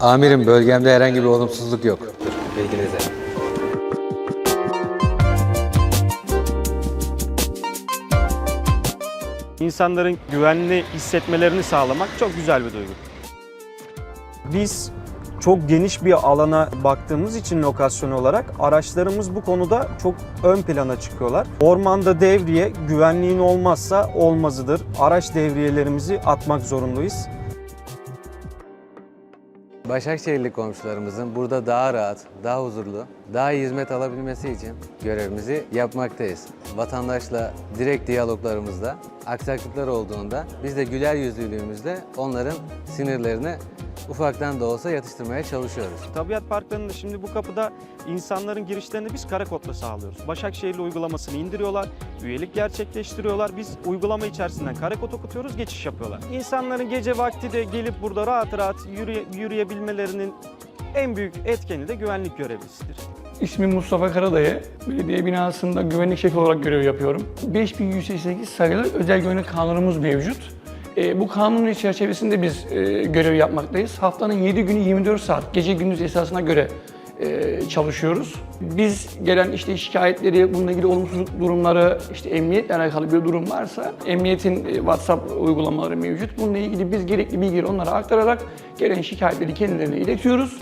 Amirim bölgemde herhangi bir olumsuzluk yok. Bilginize. İnsanların güvenli hissetmelerini sağlamak çok güzel bir duygu. Biz çok geniş bir alana baktığımız için lokasyon olarak araçlarımız bu konuda çok ön plana çıkıyorlar. Ormanda devriye güvenliğin olmazsa olmazıdır. Araç devriyelerimizi atmak zorundayız. Başakşehirli komşularımızın burada daha rahat, daha huzurlu, daha iyi hizmet alabilmesi için görevimizi yapmaktayız. Vatandaşla direkt diyaloglarımızda aksaklıklar olduğunda biz de güler yüzlülüğümüzle onların sinirlerini ufaktan da olsa yatıştırmaya çalışıyoruz. Tabiat parklarında şimdi bu kapıda insanların girişlerini biz kara kodla sağlıyoruz. Başakşehirli uygulamasını indiriyorlar, üyelik gerçekleştiriyorlar. Biz uygulama içerisinden kara kod okutuyoruz, geçiş yapıyorlar. İnsanların gece vakti de gelip burada rahat rahat yürüye- yürüyebilmelerinin en büyük etkeni de güvenlik görevlisidir. İsmim Mustafa Karadayı. Belediye binasında güvenlik şefi olarak görev yapıyorum. 5188 sayılı özel güvenlik kanunumuz mevcut. E, bu kanunun çerçevesinde biz e, görev yapmaktayız. Haftanın 7 günü 24 saat gece gündüz esasına göre e, çalışıyoruz. Biz gelen işte şikayetleri, bununla ilgili olumsuz durumları, işte emniyetle alakalı bir durum varsa emniyetin e, WhatsApp uygulamaları mevcut. Bununla ilgili biz gerekli bilgileri onlara aktararak gelen şikayetleri kendilerine iletiyoruz.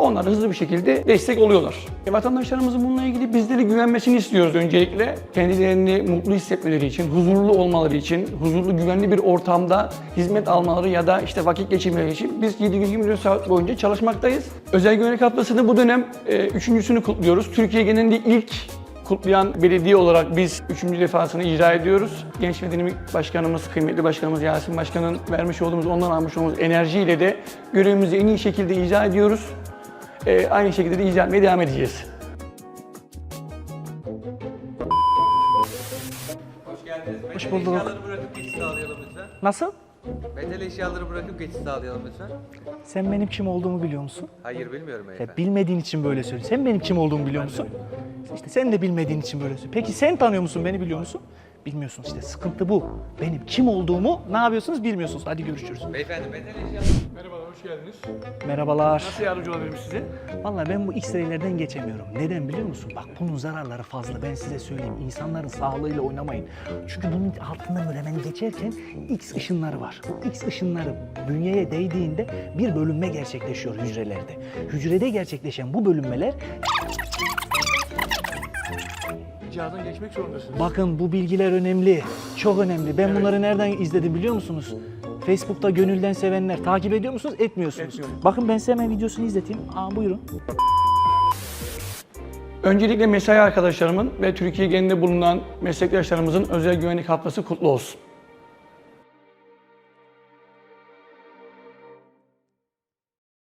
Onlar hızlı bir şekilde destek oluyorlar. E, vatandaşlarımızın bununla ilgili bizlere güvenmesini istiyoruz öncelikle. Kendilerini mutlu hissetmeleri için, huzurlu olmaları için, huzurlu güvenli bir ortamda hizmet almaları ya da işte vakit geçirmeleri için biz 7 gün 24 saat boyunca çalışmaktayız. Özel güvenlik haftasını bu dönem e, üçüncüsünü kutluyoruz. Türkiye genelinde ilk kutlayan belediye olarak biz üçüncü defasını icra ediyoruz. Genç ve Başkanımız, kıymetli Başkanımız Yasin Başkan'ın vermiş olduğumuz, ondan almış olduğumuz enerjiyle de görevimizi en iyi şekilde icra ediyoruz. Ee, aynı şekilde de icra etmeye devam edeceğiz. Hoş bulduk. Eşyaları bırakıp geçiş sağlayalım lütfen. Nasıl? Metal eşyaları bırakıp geçiş sağlayalım lütfen. Sen benim kim olduğumu biliyor musun? Hayır bilmiyorum Ya beyefendi. bilmediğin için böyle söylüyorsun. Sen benim kim olduğumu biliyor musun? İşte sen de bilmediğin için böyle söylüyorsun. Peki sen tanıyor musun, beni biliyor musun? Bilmiyorsun işte sıkıntı bu. Benim kim olduğumu ne yapıyorsunuz bilmiyorsunuz. Hadi görüşürüz. Beyefendi metal eşyaları... Merhabalar, hoş geldiniz. Merhabalar. Nasıl yardımcı olabilirim size? Vallahi ben bu X-ray'lerden geçemiyorum. Neden biliyor musun? Bak bunun zararları fazla. Ben size söyleyeyim. İnsanların sağlığıyla oynamayın. Çünkü bunun altından böyle ben geçerken X ışınları var. Bu X ışınları bünyeye değdiğinde bir bölünme gerçekleşiyor hücrelerde. Hücrede gerçekleşen bu bölünmeler Cihazdan geçmek zorundasınız. Bakın bu bilgiler önemli. Çok önemli. Ben bunları nereden izledim biliyor musunuz? Facebook'ta gönülden sevenler takip ediyor musunuz? Etmiyorsunuz. Etmiyorum. Bakın ben size hemen videosunu izleteyim. Aa buyurun. Öncelikle mesai arkadaşlarımın ve Türkiye genelinde bulunan meslektaşlarımızın özel güvenlik haftası kutlu olsun.